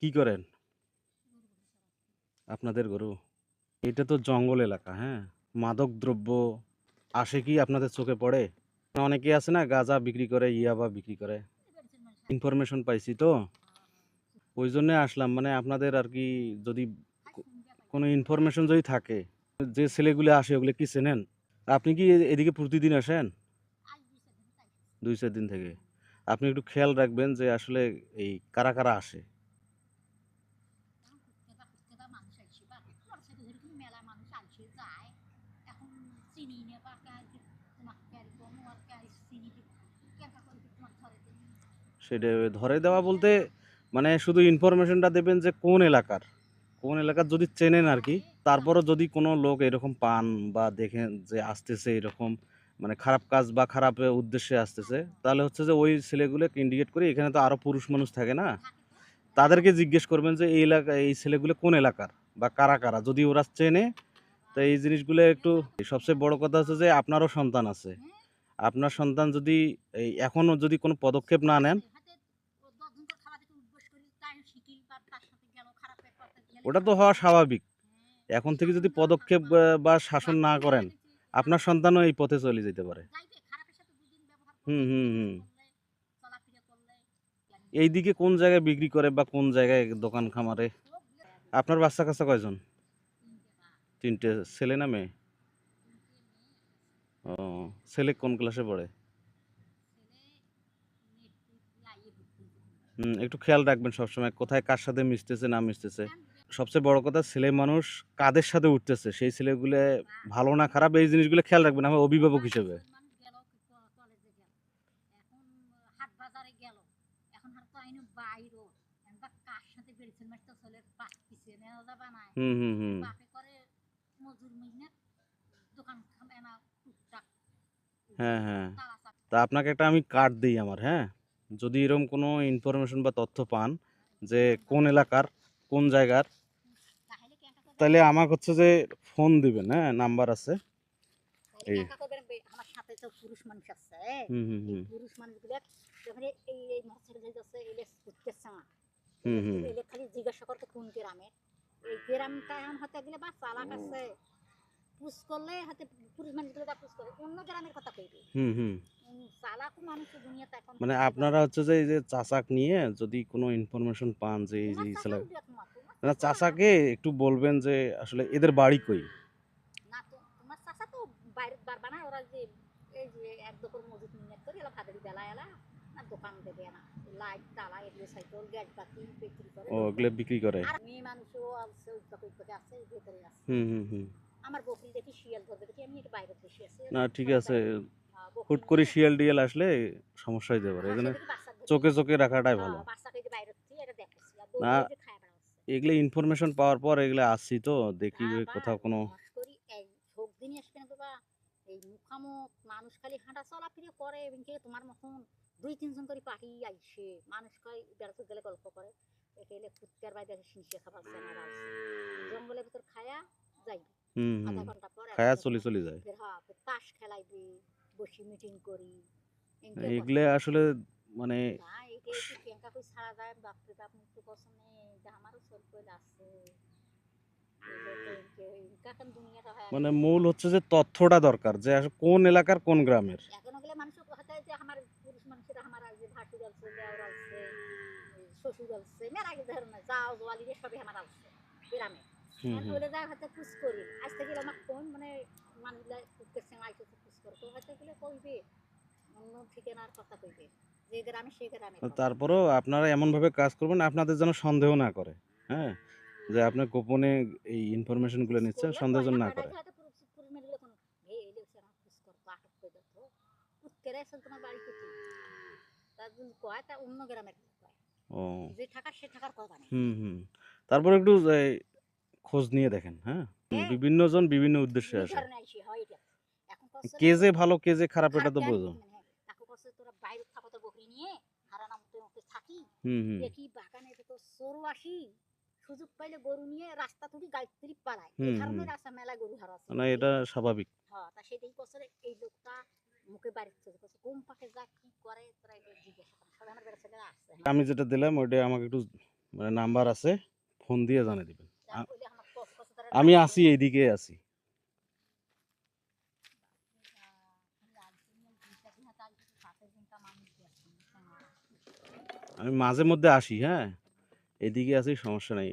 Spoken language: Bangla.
কি করেন? আপনাদের গরু। এটা তো জঙ্গল এলাকা হ্যাঁ? মাদক দ্রব্য আসে কি আপনাদের চোখে পড়ে? অনেকে আছে না, গাঁজা বিক্রি করে, ইয়াবা বিক্রি করে। ইনফরমেশন পাইছি তো? ওই জন্যে আসলাম মানে আপনাদের আর কি যদি কোনো ইনফরমেশন যদি থাকে, যে ছেলেগুলো আসে, ওগুলো কি চেনেন? আপনি কি এদিকে প্রতিদিন আসেন? দুই চার দিন থেকে। আপনি একটু খেয়াল রাখবেন যে আসলে এই কারা কারা আসে। সেটা ধরে দেওয়া বলতে মানে শুধু ইনফরমেশনটা দেবেন যে কোন এলাকার। কোন এলাকার যদি চেনেন আর কি, তারপরও যদি কোনো লোক এরকম পান বা দেখেন যে আসতেছে এরকম মানে খারাপ কাজ বা খারাপ উদ্দেশ্যে আসতেছে। তাহলে হচ্ছে যে ওই ছেলেগুলোকে ইন্ডিকেট করে এখানে তো আরও পুরুষ মানুষ থাকে না? তাদেরকে জিজ্ঞেস করবেন যে এই এলাকা, এই ছেলেগুলো কোন এলাকার বা কারা কারা? যদি ওরা চেনে, তো এই জিনিসগুলো একটু সবচেয়ে বড় কথা হচ্ছে যে আপনারও সন্তান আছে। আপনার সন্তান যদি এই এখনও যদি কোনো পদক্ষেপ না নেন, ওটা তো হওয়া স্বাভাবিক। এখন থেকে যদি পদক্ষেপ বা শাসন না করেন আপনার সন্তানও এই পথে চলে যেতে পারে। হুম হুম হুম। এইদিকে কোন জায়গায় বিক্রি করে বা কোন জায়গায় দোকান খামারে? আপনার বাচ্চা কাচ্চা কয়জন? তিনটে। ছেলে না মেয়ে? ও ছেলে কোন ক্লাসে পড়ে? হুম একটু খেয়াল রাখবেন সবসময় কোথায় কার সাথে মিশতেছে না মিশতেছে। সবচেয়ে বড় কথা ছেলে মানুষ কাদের সাথে উঠতেছে? সেই ছেলেগুলো ভালো না খারাপ, এই জিনিসগুলো খেয়াল রাখবেন আমার অভিভাবক হিসেবে। হুম হুম হুম। হ্যাঁ হ্যাঁ। তা আপনাকে একটা আমি কার্ড দিই আমার হ্যাঁ? যদি এরকম কোনো ইনফরমেশন বা তথ্য পান যে কোন এলাকার, কোন জায়গার তাহলে আমাকে হচ্ছে যে ফোন দিবেন হ্যাঁ? নাম্বার আছে। এই। আমার সাথে তো পুরুষ মানুষ আছে। হুম হুম হুম। পুরুষ মানুষগুলো যখন এই এই এই যাচ্ছে এলে করতেছে না হুম হুম। এলে খালি জিজ্ঞাসা করতে কোন গ্রামে? এই গ্রামটা এখন হতে গেলে বা চালাক আছে। পুষ করলে হাতে পুরুষ মানুষগুলো যা পুষ করে অন্য গ্রামের কথা কইবে। হুম হুম। উম, চালাকও মানুষ দুনিয়াতে এখন মানে আপনারা হচ্ছে যে এই যে চাচাক নিয়ে যদি কোনো ইনফরমেশন পান যে এই যে না চাচাকে একটু বলবেন যে আসলে এদের বাড়ি কই? না তো তোমার চাচা তো বাইরে পারবা না ওরা যে এই যে এক দোকান মজুদ নিয়ে করে এলা ভাতের বেলা এলা না দোকান দেবে না। লাইট তালা এগুলো সাইকেল গ্যাস বাতি বিক্রি করে ও ওগুলো বিক্রি করে। আর মেয়ে মানুষও আছে উদ্যোগ উদ্যোগে আছে ভেতরে আছে। হুম হুম হুম। আমার বকরি দেখি শিয়াল ধরবে দেখি আমি বাইরে বসে আছি। না ঠিক আছে। হুট করে শিয়াল ডিয়াল আসলে সমস্যা সেদিকে বাচ্চা ধরে- চোখে চোখে রাখাটাই ভালো। বাচ্চাকে বাইরে থেকে এটা দেখতেছি না, দৌড়ে যে খায় বেড়াচ্ছে। এগুলো ইনফরমেশন পাওয়ার পর এগুলো আসছি তো দেখি কোথাও কোনো মস্করি এই ঝোঁক দিনই আসবে না বাবা এই মুখামুখ মানুষ খালি হাঁটা চলাফিরে করে এবং তোমার মতন দুই তিনজন করে পাখি আইসে মানুষ খাই বেড়াতে গেলে গল্প করে। একেলে ফুটকার বাইরে শিশে খাবার চেনা জঙ্গলের ভিতর খায়া যাই হুম হুম। আধা ঘণ্টা পর খায়া চলে চলে যায়। হ্যাঁ তাস খেলাইবি বসি মিটিং করি এগুলো আসলে মানে কই ছাড়া যায় বাপরে বাপ আমারও চল কইলে আছে। মানে মূল হচ্ছে যে তথ্যটা দরকার যে কোন এলাকার কোন গ্রামের। এখন গেলে মানুষ কথা যে আমার পুরুষ মানুষের আমার যে ভাসুর আছে দেওর আছে শ্বশুর আছে মেরা গেছে ধরো না যাও জোয়ালি সবই আমার আছে গ্রামে। বলে যা হাতে পুষ করি। আজ থেকে আমার কোন মানে মানুষগুলা কুকুরের সঙ্গে আইসে পুষ করতো গেলে কইবে। অন্য ঠিকানার কথা কইবে যে গ্রামে সেই গ্রামে তারপরেও আপনারা এমনভাবে কাজ করবেন আপনাদের যেন সন্দেহ না করে হ্যাঁ? যে আপনি গোপনে এই ইনফরমেশনগুলো নিচ্ছেন সন্দেহ যেন না করে। তারপর একটু খোঁজ নিয়ে দেখেন হ্যাঁ? হ্যাঁ। বিভিন্ন জন বিভিন্ন উদ্দেশ্যে আসে। কে যে ভালো কে যে খারাপ এটা তো বোঝো জানি না, তাকে কষ্ট তোরা বাইরে থাকো তোর বকরি নিয়ে হারানা মতো মতো থাকি হুম হুম দেখি বাগানে তো সরু আসি সুযোগ পাইলে গরু নিয়ে রাস্তা তুলি গাড়ি তুলি পালায় এই কারণে রাস্তা মেলা গরু হারা আছে না এটা স্বাভাবিক। হ্যাঁ তা সেটাই বছরে এই লোকটা মুখে বাড়ি চলে কোন পাকে যা কি করে? তোরা জিজ্ঞাসা কর। আমার বেড়া আসছে আমি যেটা দিলাম ওইটা আমাকে একটু মানে নাম্বার আছে ফোন দিয়ে জানিয়ে দিবেন। আমি আছি এইদিকে আছি আমি মাঝে মধ্যে আসি হ্যাঁ? এদিকে আসি সমস্যা নাই